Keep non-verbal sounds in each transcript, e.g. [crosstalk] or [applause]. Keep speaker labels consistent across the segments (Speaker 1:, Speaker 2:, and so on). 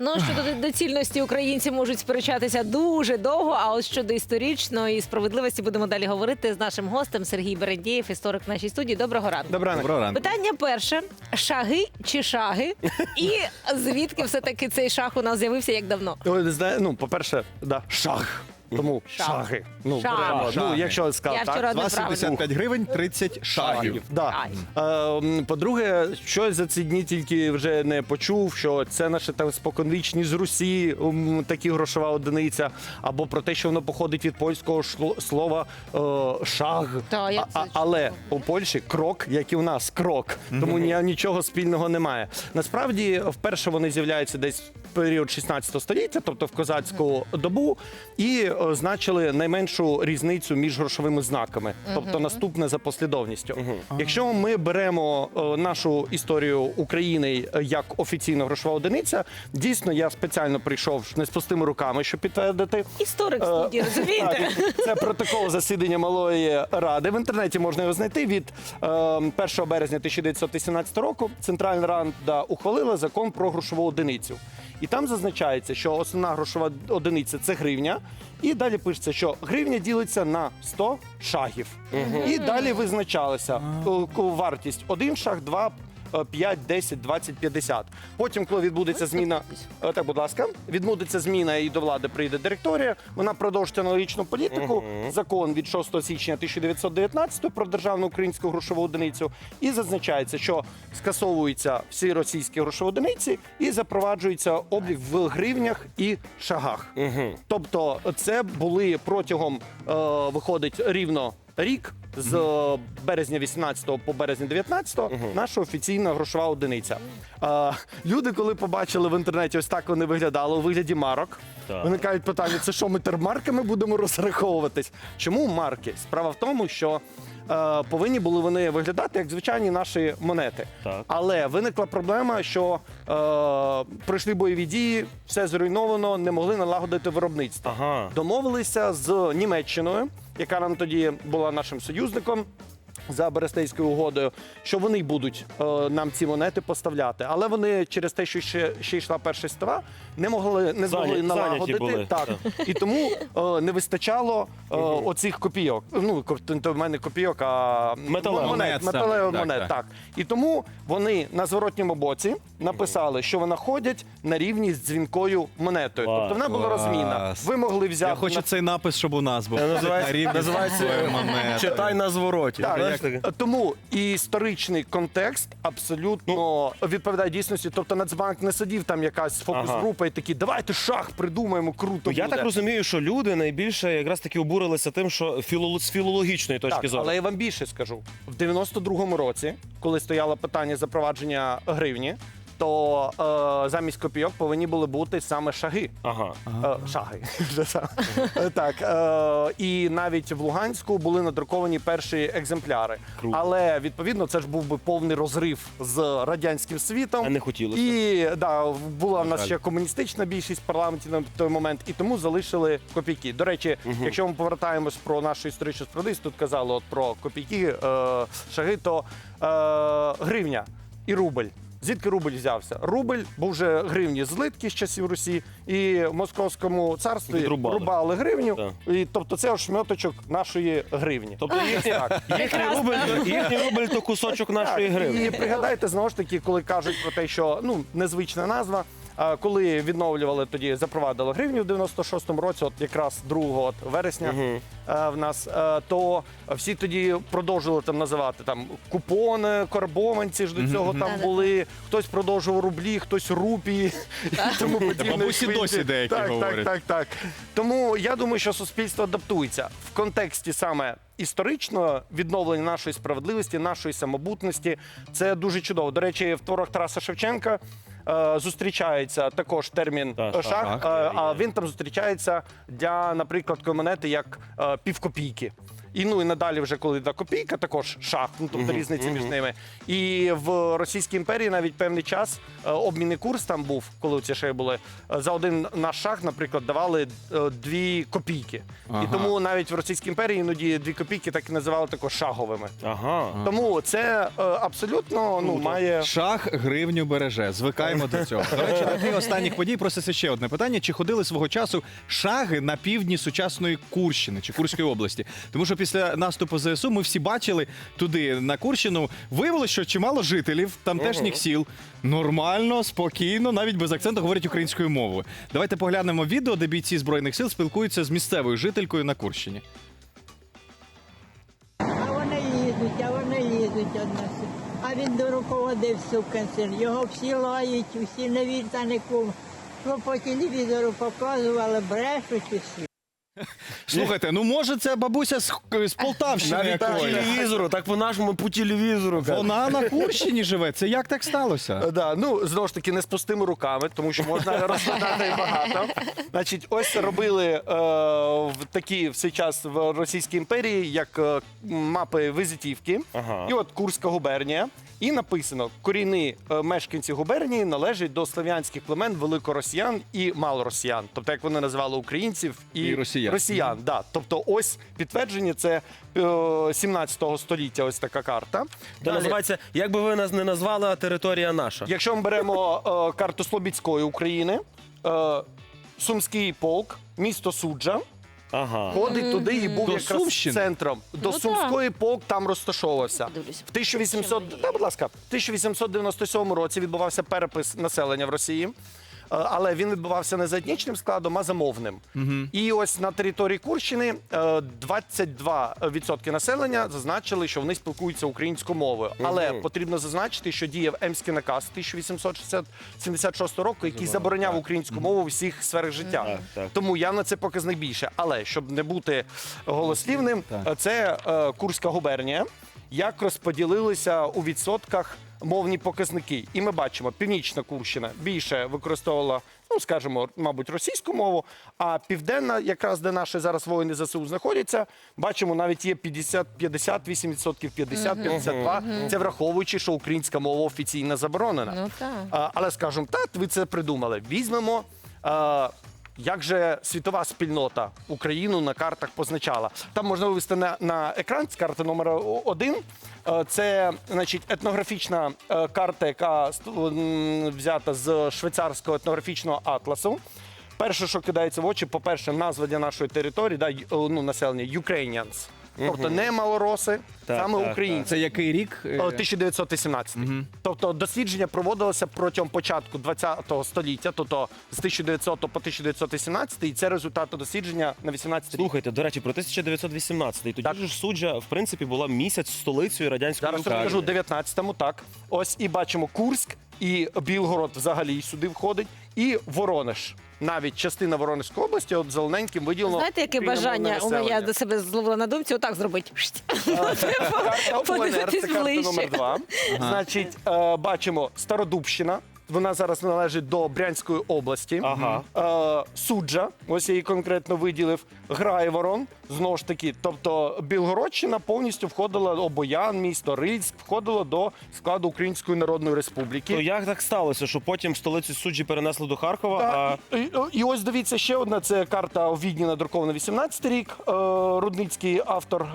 Speaker 1: Ну щодо доцільності українці можуть сперечатися дуже довго. А от щодо історичної справедливості будемо далі говорити з нашим гостем Сергій Берендєєв, історик в нашій студії. Доброго ранку.
Speaker 2: Добре,
Speaker 3: Доброго ранку.
Speaker 1: Питання перше: шаги чи шаги? І звідки все таки цей шах у нас з'явився як давно?
Speaker 2: Ой, не знаю, ну, по-перше, да, шаг. Тому шаги. Ну,
Speaker 1: Шаг.
Speaker 2: беремо. Ну,
Speaker 3: Шаги.
Speaker 2: якщо сказав
Speaker 1: Я
Speaker 2: так.
Speaker 1: вчора-
Speaker 3: 2,75 гривень, 30 шагів.
Speaker 2: шагів. Да. Е, м, по-друге, щось за ці дні тільки вже не почув, що це наше там споконвічні з Русі, м, такі грошова одиниця, або про те, що воно походить від польського шло- слова е, шаг.
Speaker 1: Та, це
Speaker 2: а- але у Польщі крок, як і у нас, крок. Тому ні, нічого спільного немає. Насправді, вперше вони з'являються десь в період 16 століття, тобто в козацьку добу, і е, значили найменшу різницю між грошовими знаками, тобто наступне за послідовністю. Якщо ми беремо е, нашу історію України е, як офіційна грошова одиниця, дійсно я спеціально прийшов не з пустими руками, щоб підтвердити.
Speaker 1: Історик
Speaker 2: Е,
Speaker 1: студії, розумієте?
Speaker 2: Це протокол засідання малої ради. В інтернеті можна його знайти від е, 1 березня 1918 року. Центральна рада ухвалила закон про грошову одиницю. І там зазначається, що основна грошова одиниця це гривня. І далі пишеться, що гривня ділиться на 100 шагів. І далі визначалася е, вартість 1 шаг, 2 е, 5, 10, 20, 50. Потім, коли відбудеться зміна, Е, так, будь ласка, відбудеться зміна і до влади прийде директорія. Вона продовжить аналогічну політику. Закон від 6 січня 1919 про державну українську грошову одиницю. І зазначається, що скасовуються всі російські грошові одиниці і запроваджується облік в гривнях і шагах. Тобто, це були протягом е, виходить рівно рік. З е, березня 18 по березня 19 наша офіційна грошова одиниця. Е, люди, коли побачили в інтернеті, ось так вони виглядали у вигляді марок.
Speaker 4: Так.
Speaker 2: Виникають питання: це що ми термарками будемо розраховуватись? Чому марки? Справа в тому, що е, повинні були вони виглядати як звичайні наші монети.
Speaker 4: Так.
Speaker 2: Але виникла проблема, що е, пройшли бойові дії, все зруйновано, не могли налагодити виробництво.
Speaker 4: Ага.
Speaker 2: Домовилися з Німеччиною, яка нам тоді була нашим союзником. За Берестейською угодою, що вони будуть е, нам ці монети поставляти, але вони через те, що ще, ще йшла перша світова, не могли не змогли
Speaker 4: Зайняті-
Speaker 2: налагодити
Speaker 4: були,
Speaker 2: так. І тому е, не вистачало е, оцих копійок. Ну то в мене копійок, а
Speaker 4: Металевих.
Speaker 2: монет,
Speaker 3: Монет
Speaker 2: металевих монет.
Speaker 3: так.
Speaker 2: Так і тому вони на зворотньому боці написали, що вона ходять на рівні з дзвінкою монетою.
Speaker 4: Клас.
Speaker 2: Тобто вона була
Speaker 3: Клас.
Speaker 2: розмінна. Ви могли взяти
Speaker 3: Я хочу
Speaker 2: на
Speaker 3: цей напис, щоб у нас був.
Speaker 4: називається-
Speaker 3: На рівні
Speaker 4: називається
Speaker 3: своєї.
Speaker 4: Читай на звороті.
Speaker 2: Так,
Speaker 4: Знаєш таке?
Speaker 2: тому і історичний контекст абсолютно відповідає дійсності. Тобто Нацбанк не сидів там якась фокус-група і такі, давайте шах придумаємо, круто
Speaker 4: Ну, я
Speaker 2: буде.
Speaker 4: так розумію, що люди найбільше якраз таки обурилися тим, що філо... з філологічної точки
Speaker 2: Так,
Speaker 4: зору.
Speaker 2: але я вам більше скажу. В 92-му році, коли стояло питання запровадження гривні, то е, замість копійок повинні були бути саме шаги.
Speaker 4: Ага.
Speaker 2: Е, Шаги. [laughs] Вже сам. Так. е, І навіть в Луганську були надруковані перші екземпляри.
Speaker 4: Круто.
Speaker 2: Але відповідно це ж був би повний розрив з радянським світом.
Speaker 4: А не хотілося.
Speaker 2: І да, була в нас ще комуністична більшість в парламенті на той момент, і тому залишили копійки. До речі, якщо ми повертаємось про нашу історичну справедливість, тут казали от про копійки, е, шаги, то е, гривня і рубль. Звідки рубль взявся? Рубль був вже гривні злитки з часів Русі, і в московському царстві
Speaker 4: Відрубали.
Speaker 2: рубали гривню.
Speaker 4: Так.
Speaker 2: І тобто це ошмьоточок нашої гривні.
Speaker 4: Тобто їхній, їхній, рубль, їхній рубль то кусочок нашої
Speaker 2: Так,
Speaker 4: гривні.
Speaker 2: І пригадайте знову ж таки, коли кажуть про те, що ну незвична назва. А, Коли відновлювали тоді, запровадили гривню в 96-му році, от якраз 2 от вересня е, в нас, е, то всі тоді продовжували там називати там купони, карбованці ж до цього там
Speaker 1: Да-да.
Speaker 2: були. Хтось продовжував рублі, хтось рупії і тому подібне.
Speaker 3: бабусі досі деякі
Speaker 2: так,
Speaker 3: говорять.
Speaker 2: Так, так, так. Тому я думаю, що суспільство адаптується в контексті саме історичного відновлення нашої справедливості, нашої самобутності. Це дуже чудово. До речі, в творах Тараса Шевченка. Е, Зустрічається також термін
Speaker 4: Так,
Speaker 2: шах,
Speaker 3: шах,
Speaker 2: е, а він там зустрічається для, наприклад, такої монети як е, півкопійки. І ну і надалі, вже коли йде копійка, також шах, ну тобто різниця між ними. І в Російській імперії навіть певний час е, обмінний курс там був, коли ці ще були. е, За один наш шах, наприклад, давали е, дві копійки.
Speaker 3: Ага.
Speaker 2: І тому навіть в Російській імперії іноді дві копійки так і називали також шаговими.
Speaker 4: Ага.
Speaker 2: Тому це абсолютно ну має
Speaker 3: Шах гривню береже. Звикаємо до цього. До речі, на тлі останніх подій проситься ще одне питання: чи ходили свого часу шаги на півдні сучасної Курщини чи Курської області? Тому що після наступу ЗСУ ми всі бачили туди на Курщину. Виявилося, що чимало жителів тамтешніх сіл нормально, спокійно, навіть без акценту говорять українською мовою. Давайте поглянемо відео, де бійці збройних сил спілкуються з місцевою жителькою на Курщині.
Speaker 5: А вони їдуть, а вони їдуть од нас. А він до руководив суканцер. Його всі лають, усі не вір та нікому. Ну, по телевізору показували, брешуть усі.
Speaker 3: Слухайте, ну може це бабуся з, з Полтавщини
Speaker 4: Навіть по
Speaker 3: якої?
Speaker 4: телевізору, так по-нашому по телевізору.
Speaker 3: Вона на Курщині живе. Це як так сталося?
Speaker 2: Е, Да, ну знову ж таки не з пустими руками, тому що можна [laughs] розглядати багато. Значить, ось робили е, в такі в цей час в Російській імперії як е, мапи визитівки.
Speaker 4: Ага.
Speaker 2: І от Курська губернія. І написано: корінні е, мешканці губернії належать до слов'янських племен великоросіян і малоросіян, тобто як вони називали українців і,
Speaker 3: І росіян.
Speaker 2: Росіян. Да. Тобто, ось підтвердження це е, 17 століття. Ось така карта. Далі-
Speaker 4: називається, як би ви нас не назвали, а територія наша.
Speaker 2: Якщо ми беремо е, карту Слобідської України, е, Сумський полк, місто Суджа,
Speaker 4: Ага.
Speaker 2: ходить туди і був
Speaker 3: До
Speaker 2: якраз
Speaker 3: Сумщини?
Speaker 2: центром. До
Speaker 1: Ну,
Speaker 2: Сумської полк там розташовувався.
Speaker 1: Подивлюся.
Speaker 2: В 1800, да, будь ласка, в 1897 році відбувався перепис населення в Росії. Е, Але він відбувався не за етнічним складом, а за мовним. І ось на території Курщини е, 22% населення зазначили, що вони спілкуються українською мовою. Але потрібно зазначити, що діяв Емський наказ 1876 року, який забороняв українську мову в всіх сферах життя.
Speaker 4: Так, так.
Speaker 2: Тому явно це показник більше. Але щоб не бути голослівним,
Speaker 3: Так.
Speaker 2: це е, Курська губернія. Як розподілилися у відсотках мовні показники? І ми бачимо, північна Курщина більше використовувала, ну скажімо, мабуть, російську мову. А південна, якраз де наші зараз воїни ЗСУ знаходяться, бачимо, навіть є 50, 58%, 50, 52. Це враховуючи, що українська мова офіційно заборонена.
Speaker 1: Ну так.
Speaker 2: А, але скажімо так, ви це придумали. Візьмемо. А, як же світова спільнота Україну на картах позначала? Там можна вивести на, на екран з карти номер один. Е, Це значить етнографічна е, карта, яка взята з швейцарського етнографічного атласу. Перше, що кидається в очі, по-перше, назва для нашої території, да, ну, населення Ukrainians. Тобто не малороси,
Speaker 4: Так,
Speaker 2: саме
Speaker 4: так,
Speaker 2: українці.
Speaker 3: Це який рік? Е,
Speaker 2: О, 1918. Тобто дослідження проводилося протягом початку 20 століття, тобто з 1900 по 1918, і це результати дослідження на 18 рік.
Speaker 4: Слухайте, до речі, про 1918-й. Тоді
Speaker 2: Так.
Speaker 4: ж суджа, в принципі, була місяць столицею радянської
Speaker 2: Зараз
Speaker 4: України.
Speaker 2: розкажу 19-му, так. Ось і бачимо Курськ, і Білгород взагалі сюди входить, і Воронеж. Навіть частина Воронежської області, от зелененьким виділено.
Speaker 1: Знаєте, яке бажання у мене я до себе зловила на думці, отак зробити.
Speaker 2: Карта УНР, це карта номер два. Значить, е, бачимо Стародубщина. Вона зараз належить до Брянської області.
Speaker 4: Ага.
Speaker 2: Е, Суджа, ось я її конкретно виділив. Грайворон, знову ж таки. Тобто Білгородщина повністю входила, Обоян, місто Рильськ, входило до складу Української Народної Республіки.
Speaker 4: То як так сталося, що потім столицю суджі перенесли до Харкова, а
Speaker 2: Так, і, і- і ось дивіться ще одна. Це карта у Відні надрукована 18 рік. Е, Рудницький автор. Е,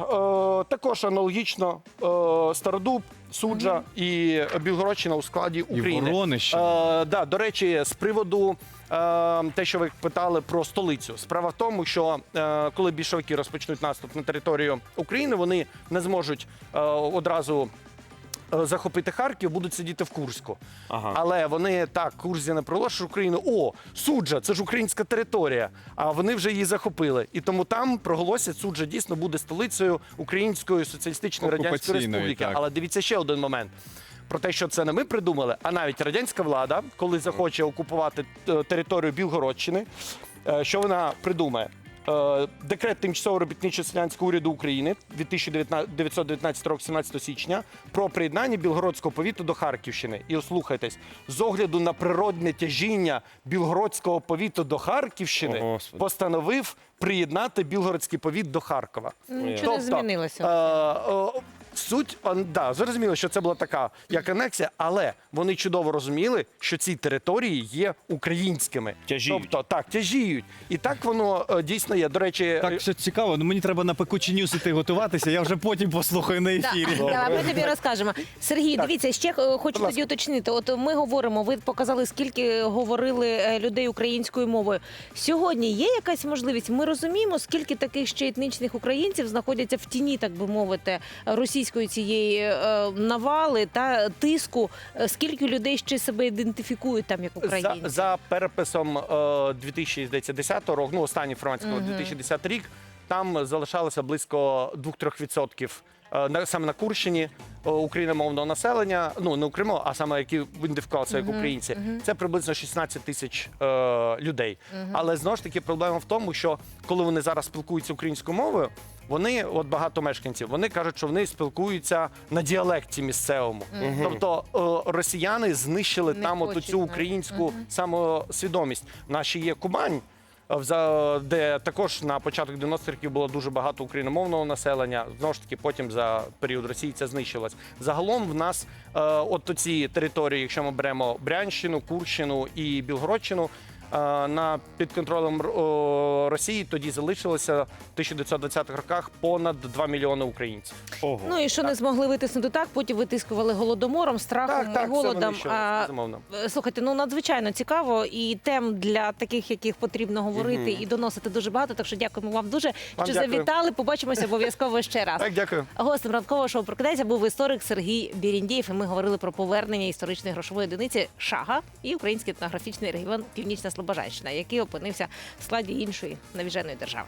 Speaker 2: також аналогічно е, Стародуб, Суджа і Білгородщина у складі України.
Speaker 3: Воронежщина.
Speaker 2: Е, да, до речі, з приводу е, те, що ви питали про столицю. Справа в тому, що е, коли більшовики розпочнуть наступ на територію України, вони не зможуть е, одразу. Е, Захопити Харків, будуть сидіти в Курську.
Speaker 4: Ага.
Speaker 2: Але вони так, Курзі не проголошують Україну. О, суджа, це ж українська територія. А вони вже її захопили. І тому там проголосять, суджа дійсно буде столицею Української соціалістичної радянської республіки.
Speaker 3: так.
Speaker 2: Але дивіться ще один момент. Про те, що це не ми придумали, а навіть радянська влада, коли захоче окупувати е, територію Білгородщини, е, що вона придумає? Е, Декрет тимчасово робітничого селянського уряду України від 1919 року 17 січня про приєднання Білгородського повіту до Харківщини. І ослухайтесь, з огляду на природне тяжіння Білгородського повіту до Харківщини
Speaker 4: О,
Speaker 2: постановив приєднати Білгородський повіт до Харкова.
Speaker 1: Нічого не змінилося.
Speaker 2: Е, е, Суть, да, зрозуміло, що це була така як анексія, але вони чудово розуміли, що ці території є українськими.
Speaker 4: Тяжіють.
Speaker 2: Тобто так, тяжіють. І так воно е, дійсно є. До речі, е,
Speaker 3: Так все цікаво, ну мені треба на пекучі ньюс іти готуватися, я вже потім послухаю на ефірі.
Speaker 1: Так, да, ми тобі розкажемо. Сергій, дивіться, ще е, хочу
Speaker 2: ласка.
Speaker 1: тоді уточнити. От ми говоримо, ви показали, скільки говорили е, людей українською мовою. Сьогодні є якась можливість? Ми розуміємо, скільки таких ще етнічних українців знаходяться в тіні, так би мовити, російської цієї е, навали та тиску. Е, Скільки людей ще себе ідентифікують там як
Speaker 2: за,
Speaker 1: українці?
Speaker 2: за переписом е, 2010 року, ну останній французького 2010 рік, там залишалося близько 2-3% е, на- саме на Курщині е, україномовного населення, ну не окремо, а саме які ідентифікувалися як українці. Це приблизно 16 тисяч е, людей. Але знову ж таки проблема в тому, що коли вони зараз спілкуються українською мовою. Вони, от багато мешканців, вони кажуть, що вони спілкуються на діалекті місцевому. Тобто е, росіяни знищили
Speaker 1: Не
Speaker 2: там от
Speaker 1: хочуть,
Speaker 2: цю
Speaker 1: да.
Speaker 2: українську самосвідомість. Наші є Кубань. Е, Де також на початок 90-х років було дуже багато україномовного населення. Знову ж таки, потім за період Росії це знищилось. Загалом в нас е, от ці території, якщо ми беремо Брянщину, Курщину і Білгородщину, на під контролем Росії тоді залишилося в 1920-х роках понад 2 мільйони українців.
Speaker 4: Ого.
Speaker 1: Ну і що не змогли витиснути так, потім витискували голодомором, страхом
Speaker 2: Так, так,
Speaker 1: і голодом. А. Е, Слухайте, ну надзвичайно цікаво, і тем для таких, яких потрібно говорити і доносити дуже багато. Так що дякуємо вам дуже,
Speaker 2: Вам
Speaker 1: що
Speaker 2: дякую.
Speaker 1: завітали. Побачимося обов'язково ще раз.
Speaker 2: Так, дякую.
Speaker 1: Гостем ранкового шоу «Прокидайся» був історик Сергій Біріндєєв. І ми говорили про повернення історичної грошової одиниці Шага і український етнографічний регіон Північна Слобожанщина, який опинився в складі іншої навіженої держави.